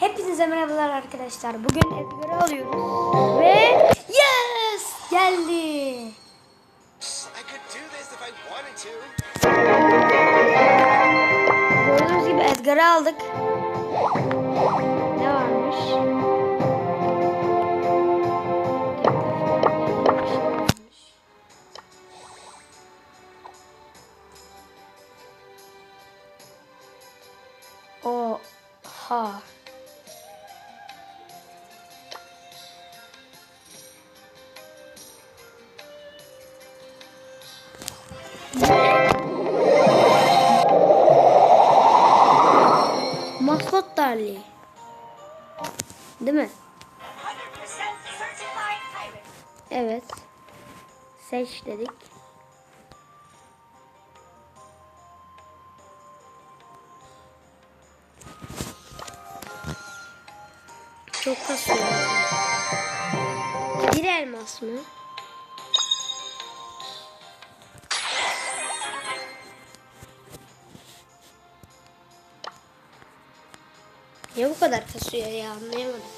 Hepinize merhabalar arkadaşlar. Bugün Edgar'ı alıyoruz. Ve yes! Geldi. Gördüğünüz gibi Edgar'ı aldık. Ne varmış? Oha. 5 dedik. Çok kasıyor. Bir elmas mı? Niye bu kadar kasıyor ya anlayamadım.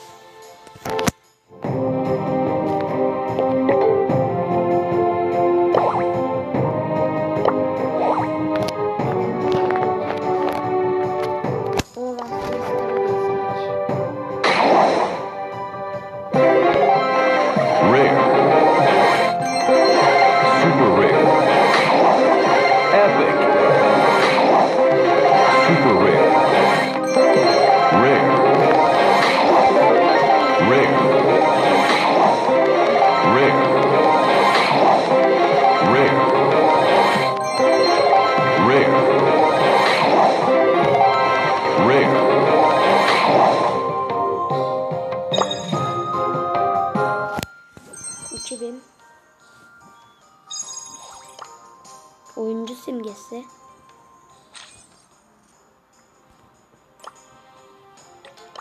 Oyuncu simgesi.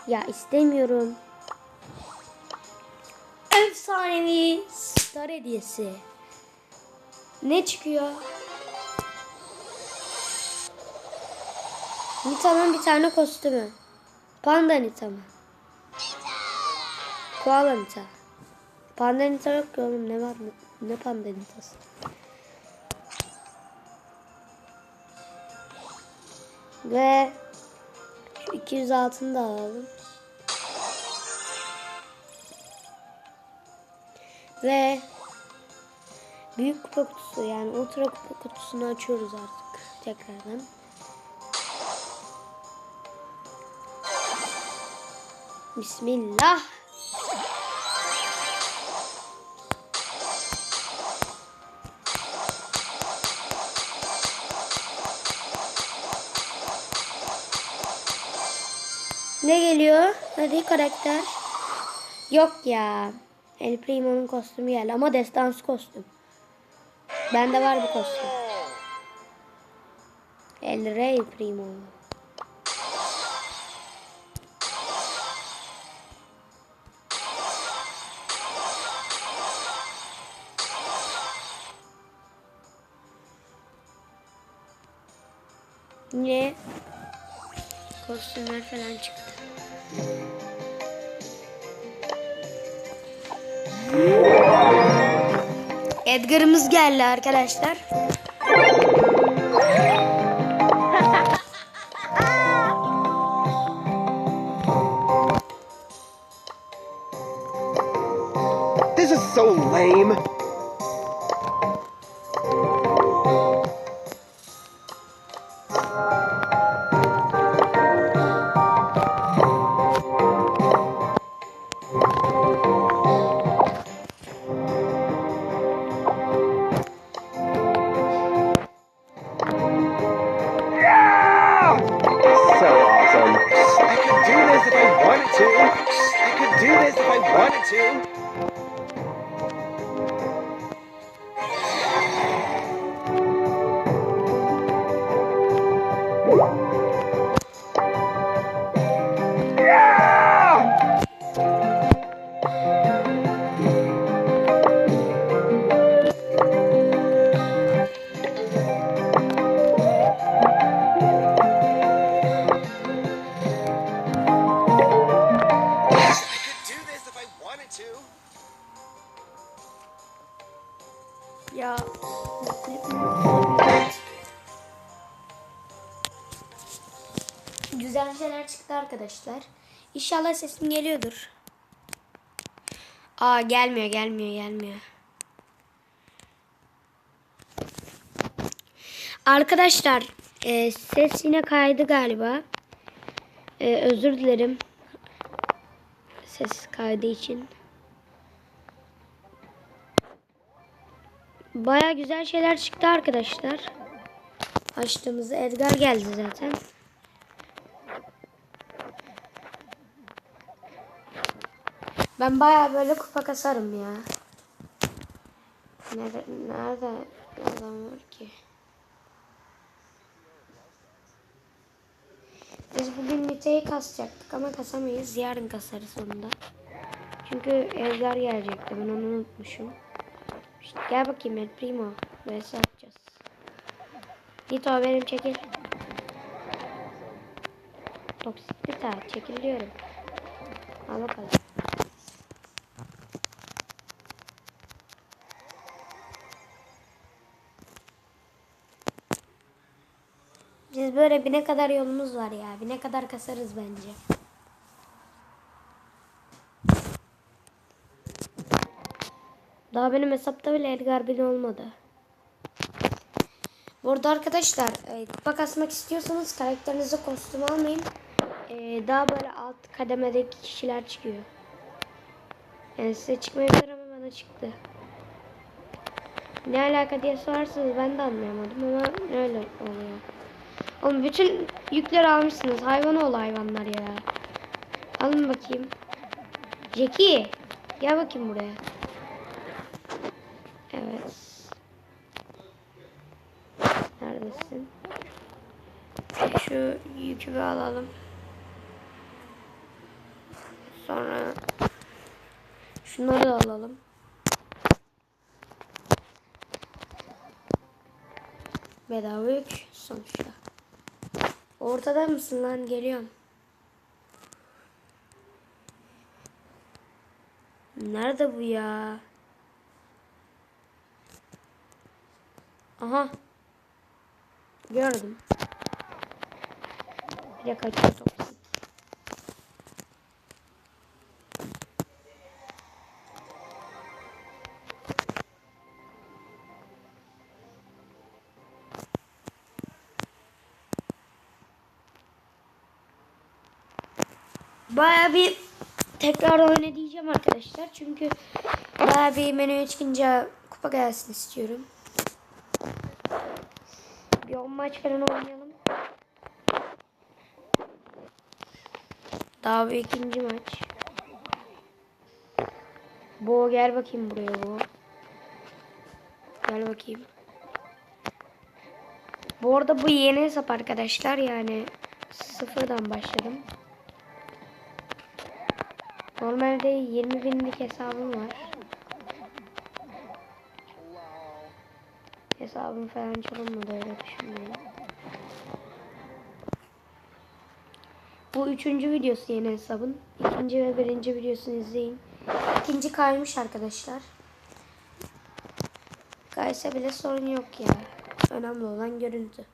Ya istemiyorum. Efsanevi star hediyesi. Ne çıkıyor? Nita'nın bir tane kostümü. Panda Nita mı? Koala Nita. Panda Nita yok ki oğlum ne var ne Panda Nita'sı? Ve şu 200 altını da alalım. Ve büyük kupa kutusu yani ultra kupa kutusunu açıyoruz artık tekrardan. Bismillah. Ne geliyor? Hadi karakter. Yok ya. El Primo'nun kostümü geldi ama destansı kostüm. Bende var bu kostüm. El Rey Primo. Yine kostümler falan çıktı. Edgar'ımız geldi arkadaşlar. Arkadaşlar. İnşallah sesim geliyordur. Aa gelmiyor gelmiyor gelmiyor. Arkadaşlar e, ses yine kaydı galiba. E, özür dilerim. Ses kaydı için. Baya güzel şeyler çıktı arkadaşlar. Açtığımızda Edgar geldi zaten. Ben baya böyle kupa kasarım ya. Nerede, nerede adam var ki? Biz bugün Nite'yi kasacaktık ama kasamayız. Yarın kasarız sonunda. Çünkü Edgar gelecekti. Ben onu unutmuşum. İşte gel bakayım El Primo. Vs atacağız. Nito benim çekil. Toksik bir tane çekil diyorum. Al bakalım. Biz böyle bir ne kadar yolumuz var ya. Bir ne kadar kasarız bence. Daha benim hesapta bile Edgar bin olmadı. Burada arkadaşlar e, kupa kasmak istiyorsanız karakterinize kostüm almayın. E, daha böyle alt kademedeki kişiler çıkıyor. Yani size çıkmayabilir ama bana çıktı. Ne alaka diye sorarsanız ben de anlayamadım ama öyle oluyor. Oğlum bütün yükleri almışsınız. Hayvan ol hayvanlar ya. Alın bakayım. Jackie. Gel bakayım buraya. Evet. Neredesin? Şu yükü bir alalım. Sonra şunları da alalım. Bedava yük sonuçta. Ortada mısın lan? Geliyorum. Nerede bu ya? Aha. Gördüm. Bir de kaçıyor Baya bir tekrar oyna diyeceğim arkadaşlar. Çünkü baya bir menüye çıkınca kupa gelsin istiyorum. Bir 10 maç falan oynayalım. Daha bir ikinci maç. Bo gel bakayım buraya Bo. Gel bakayım. Bu arada bu yeni hesap arkadaşlar yani sıfırdan başladım. Normalde 20 binlik hesabım var. Hesabım falan çalınmadı öyle düşünmeyin. Bu üçüncü videosu yeni hesabın. İkinci ve birinci videosunu izleyin. İkinci kaymış arkadaşlar. Kaysa bile sorun yok ya. Önemli olan görüntü.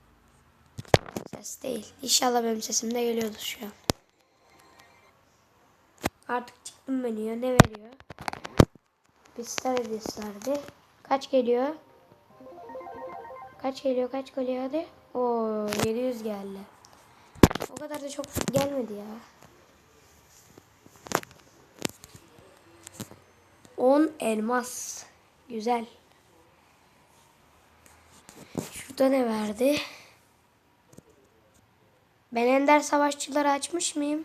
Ses değil. İnşallah benim sesim de geliyordur şu an. Artık çıktım menüye. Ne veriyor? Bir star hediyesi verdi. Kaç geliyor? Kaç geliyor? Kaç geliyor hadi? Oo 700 geldi. O kadar da çok gelmedi ya. 10 elmas. Güzel. Şurada ne verdi? Ben Ender Savaşçıları açmış mıyım?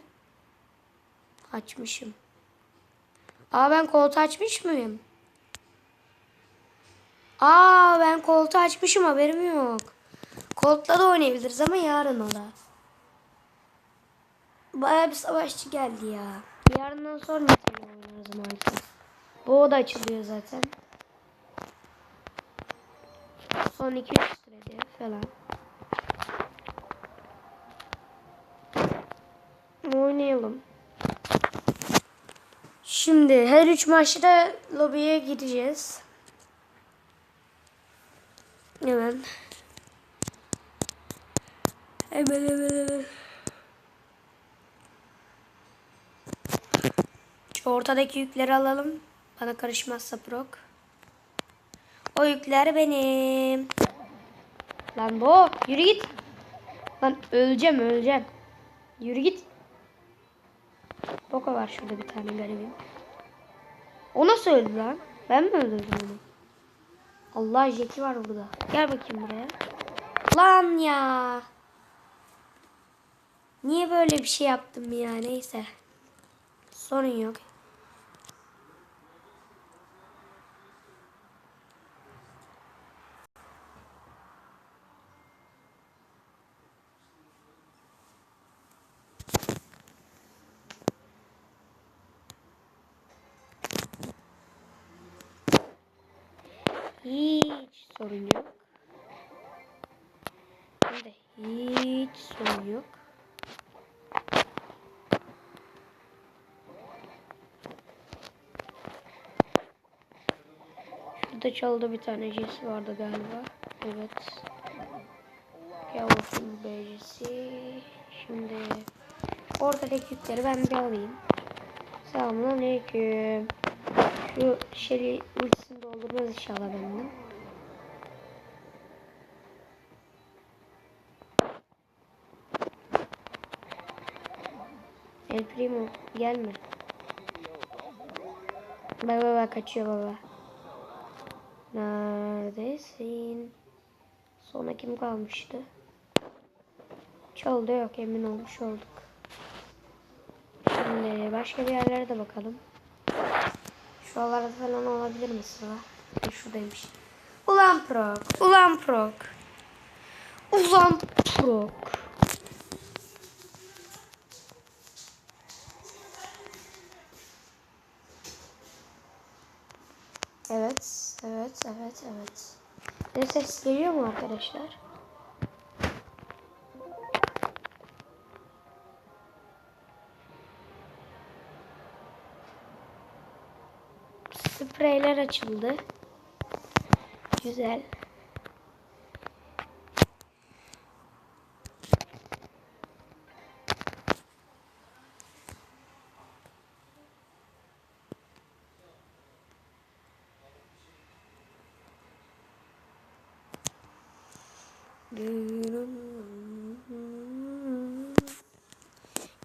Açmışım. Aa ben koltuğu açmış mıyım? Aa ben koltuğu açmışım haberim yok. Koltukla da oynayabiliriz ama yarın o da. Baya bir savaşçı geldi ya. Yarından sonra oynarız maalesef. Bu da açılıyor zaten. Son 2-3 sürede Şimdi her üç maçta lobiye gideceğiz. Hemen. Hemen hemen hemen. Şu ortadaki yükleri alalım. Bana karışmazsa Prok. O yükler benim. Lan bu. Yürü git. Lan öleceğim öleceğim. Yürü git. Boka var şurada bir tane garibim. O nasıl lan? Ben mi öldürdüm onu? Allah Jeki var burada. Gel bakayım buraya. Lan ya. Niye böyle bir şey yaptım ya neyse. Sorun yok. Hiç sorun yok. Hem de hiç sorun yok. Şurada çalıda bir tane Jesse vardı galiba. Evet. Yavrusun becisi. Şimdi ortadaki yükleri ben bir alayım. Selamünaleyküm. Şu şeri ultisini doldurmaz inşallah benden. El Primo gelme. Bak bak kaçıyor baba. Neredesin? Sonra kim kalmıştı? Çaldı yok emin olmuş olduk. Şimdi başka bir yerlere de bakalım. Şuralarda falan olabilir mi sıra? E, şuradaymış. Ulan prok. Ulan prok. Ulan prok. Evet, evet, evet, evet. Ne ses geliyor mu arkadaşlar? Spreyler açıldı. Güzel.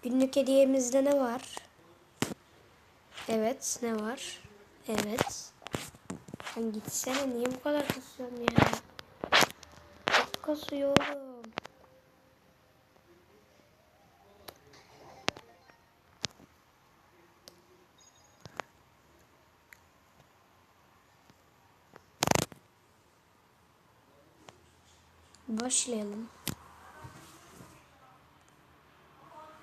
Günlük hediyemizde ne var? Evet, ne var? Evet. Sen gitsene niye bu kadar kasıyorsun ya? Çok kasıyorum. Başlayalım.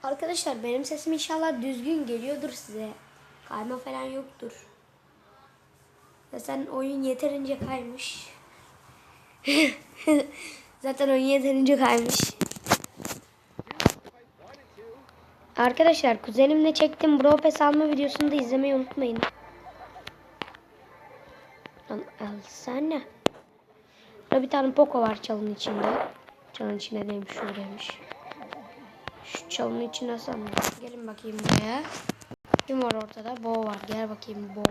Arkadaşlar benim sesim inşallah düzgün geliyordur size. Kayma falan yoktur. Zaten oyun yeterince kaymış. Zaten oyun yeterince kaymış. Arkadaşlar kuzenimle çektim Bro Pass alma videosunu da izlemeyi unutmayın. Lan alsana. Burada bir tane Poco var çalın içinde. Çalın içinde neymiş şuradaymış. Şu çalın içine sandım. Gelin bakayım buraya. Kim var ortada? Bo var. Gel bakayım Bo.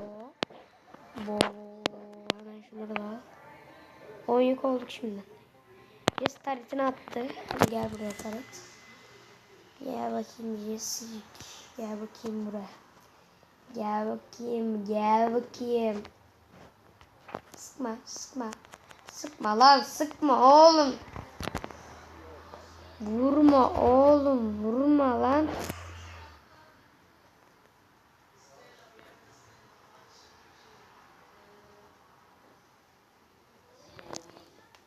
Bo. Hemen şunları da al. 10 yük olduk şimdi. Yes taretini attı. Hadi gel buraya taret. Gel bakayım Yes. Gel bakayım buraya. Gel bakayım. Gel bakayım. Sıkma sıkma. Sıkma lan sıkma oğlum. Vurma oğlum vurma lan.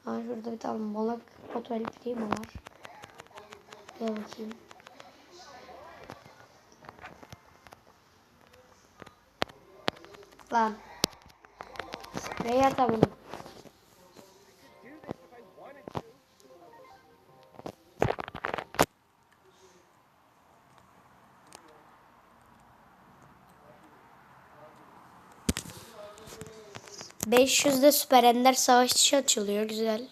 Aa, şurada bir tane malak fotoğrafı mi var? Gel bakayım. Lan. Sprey atamadım. ...500'de Süper Ender Savaşçı açılıyor. Güzel.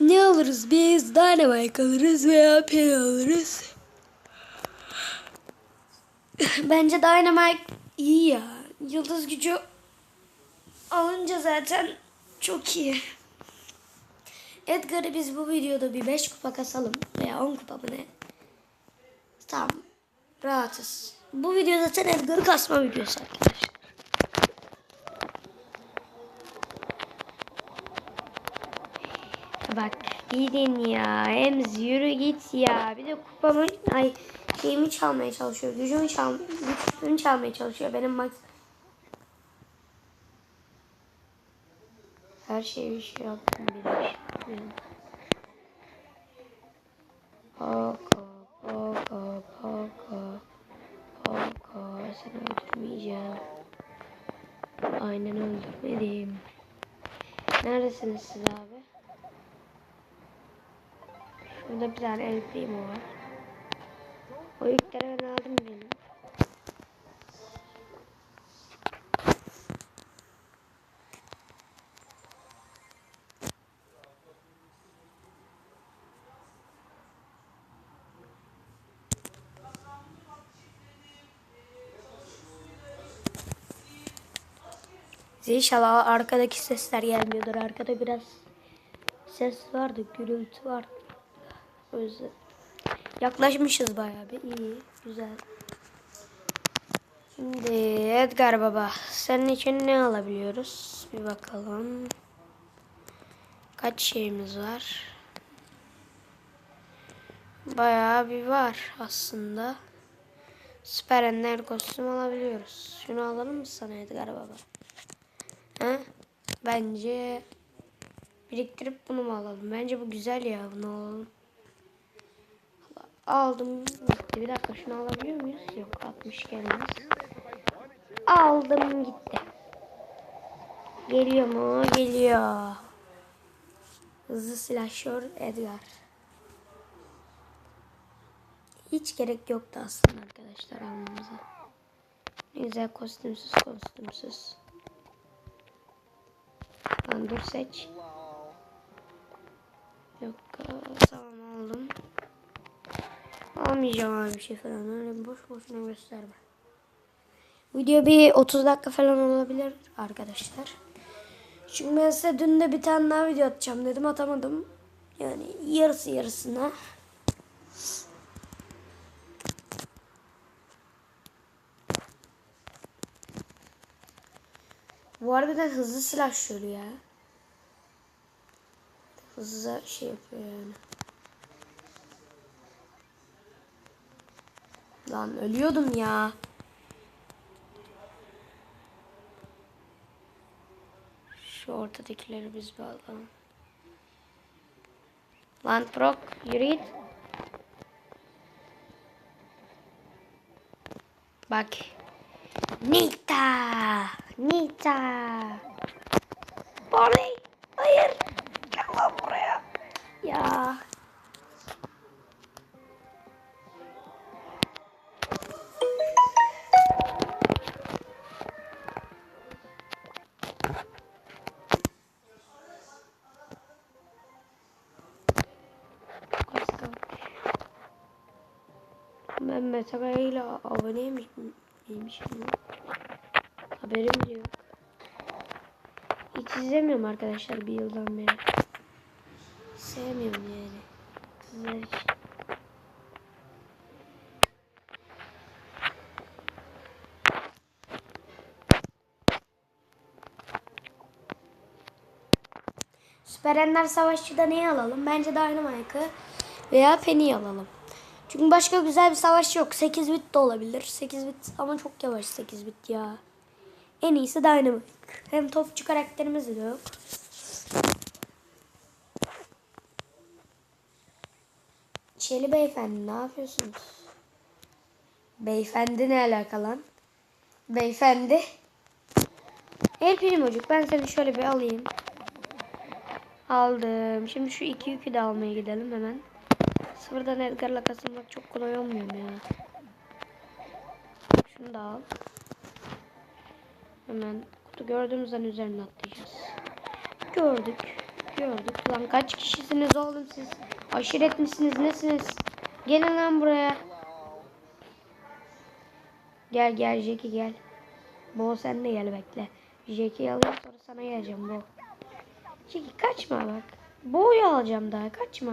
Ne alırız biz? Dynamite alırız veya pen alırız. Bence Dynamite iyi ya. Yıldız gücü alınca zaten çok iyi. Edgar'ı biz bu videoda bir 5 kupa kasalım. Veya 10 kupa mı ne? Tamam. Rahatız. Bu video zaten Edgar'ı kasma videosu arkadaşlar. Bak gidin ya. Emz yürü git ya. Bir de kupamı ay şeyimi çalmaya çalışıyor. Gücümü çal gücümü çalmaya çalışıyor. Benim max her şeyi bir şey yaptım bilir. Poco, poco, poco, poco. Seni öldürmeyeceğim. Aynen öldürmedim. Neredesiniz siz abi? Şurada bir tane el primo var. O yükleri ben aldım benim. İnşallah arkadaki sesler gelmiyordur. Arkada biraz ses vardı, gürültü var. O yüzden yaklaşmışız bayağı bir. iyi, güzel. Şimdi Edgar baba, senin için ne alabiliyoruz? Bir bakalım. Kaç şeyimiz var? Bayağı bir var aslında. Süper Ender kostüm alabiliyoruz. Şunu alalım mı sana Edgar baba? He? Bence biriktirip bunu mu alalım? Bence bu güzel ya. Bunu alalım. Aldım. Gitti. Bir dakika şunu alabiliyor muyuz? Yok 60 gelmez. Aldım gitti. Geliyor mu? Geliyor. Hızlı silahşör Edgar. Hiç gerek yoktu aslında arkadaşlar almamıza. Ne güzel kostümsüz kostümsüz. Lan dur seç. Yok tamam aldım. Almayacağım abi bir şey falan. Öyle boş boşuna gösterme. Video bir 30 dakika falan olabilir arkadaşlar. Çünkü ben size dün de bir tane daha video atacağım dedim atamadım. Yani yarısı yarısına. Bu harbiden hızlı silah şöyle ya. Hızlı şey yapıyor yani. Lan ölüyordum ya. Şu ortadakileri biz bir alalım. Lan Prok yürü. Bak. Nita. Nita. Barney. Hayır. Gel lan buraya. Ya. Aboneymişim. Neymişim lan? Haberim yok. Hiç izlemiyorum arkadaşlar bir yıldan beri. Sevmiyorum yani. Sizler için. Süper Ender Savaşçı'da neyi alalım? Bence Dynamite'ı veya Penny'i alalım. Çünkü başka güzel bir savaşçı yok. 8 bit de olabilir. 8 bit ama çok yavaş 8 bit ya. En iyisi Dynamite. Hem topçu karakterimiz de yok. Çeli beyefendi ne yapıyorsunuz? Beyefendi ne alaka? Beyefendi. El primocuk ben seni şöyle bir alayım. Aldım. Şimdi şu iki yükü de almaya gidelim hemen. Sıfırdan Edgar'la kasılmak çok kolay olmuyor mu ya? Şunu da al. Hemen kutu gördüğümüzden üzerine atlayacağız. Gördük. Gördük. Lan kaç kişisiniz oğlum siz? Aşiret misiniz nesiniz? Gelin lan buraya. Gel gel Jackie gel. Bo sen de gel bekle. Jackie'yi alayım sonra sana geleceğim Bo. Jackie kaçma bak. Bo'yu alacağım daha kaçma.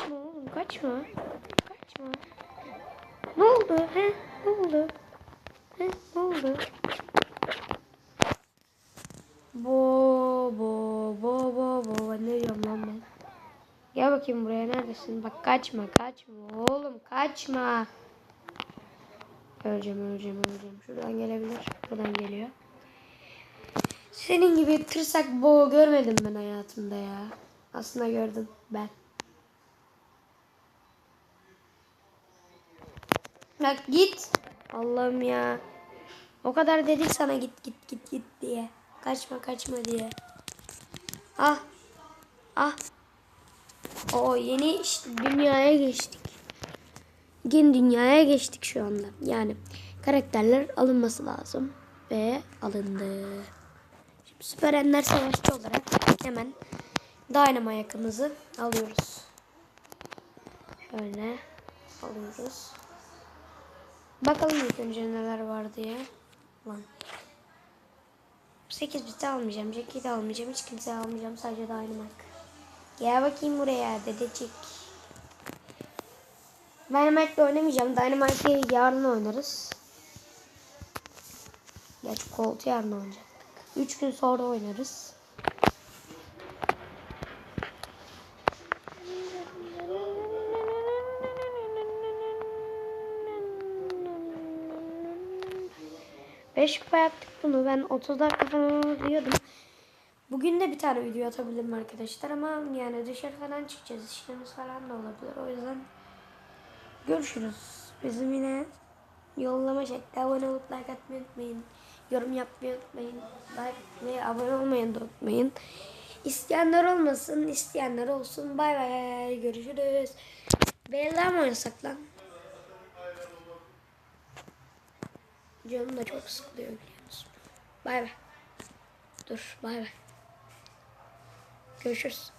Kaçma oğlum kaçma. Kaçma. Ne oldu he? Ne oldu? He? Ne oldu? Bo bo bo bo bo ne diyorum lan ben? Gel bakayım buraya neredesin? Bak kaçma kaçma oğlum kaçma. Öleceğim öleceğim öleceğim. Şuradan gelebilir. Buradan geliyor. Senin gibi tırsak bo görmedim ben hayatımda ya. Aslında gördüm ben. Bak git. Allah'ım ya. O kadar dedik sana git git git git diye. Kaçma kaçma diye. Ah. Ah. O yeni dünyaya geçtik. Yeni dünyaya geçtik şu anda. Yani karakterler alınması lazım. Ve alındı. Şimdi Süper Ender Savaşçı olarak hemen Dynamite'ımızı alıyoruz. Şöyle alıyoruz. Bakalım ilk önce neler var diye. Lan. 8 bit almayacağım. Jack'i de almayacağım. Hiç kimse almayacağım. Sadece Dynamite. Gel bakayım buraya dedecik. Dynamite'le oynamayacağım. Dynamite'i yarın oynarız. Gerçi Colt yarın oynayacak. 3 gün sonra oynarız. Beş kupa yaptık bunu. Ben 30 dakika falan diyordum. Bugün de bir tane video atabilirim arkadaşlar ama yani dışarı falan çıkacağız. İşlerimiz falan da olabilir. O yüzden görüşürüz. Bizim yine yollama şekli. Abone olup like atmayı unutmayın. Yorum yapmayı unutmayın. Like ve abone olmayı unutmayın. İsteyenler olmasın, isteyenler olsun. Bay bay. Görüşürüz. Beyler mi oynasak lan? Canım da çok sıkılıyor biliyor musun? Bay bay. Dur bay bay. Görüşürüz.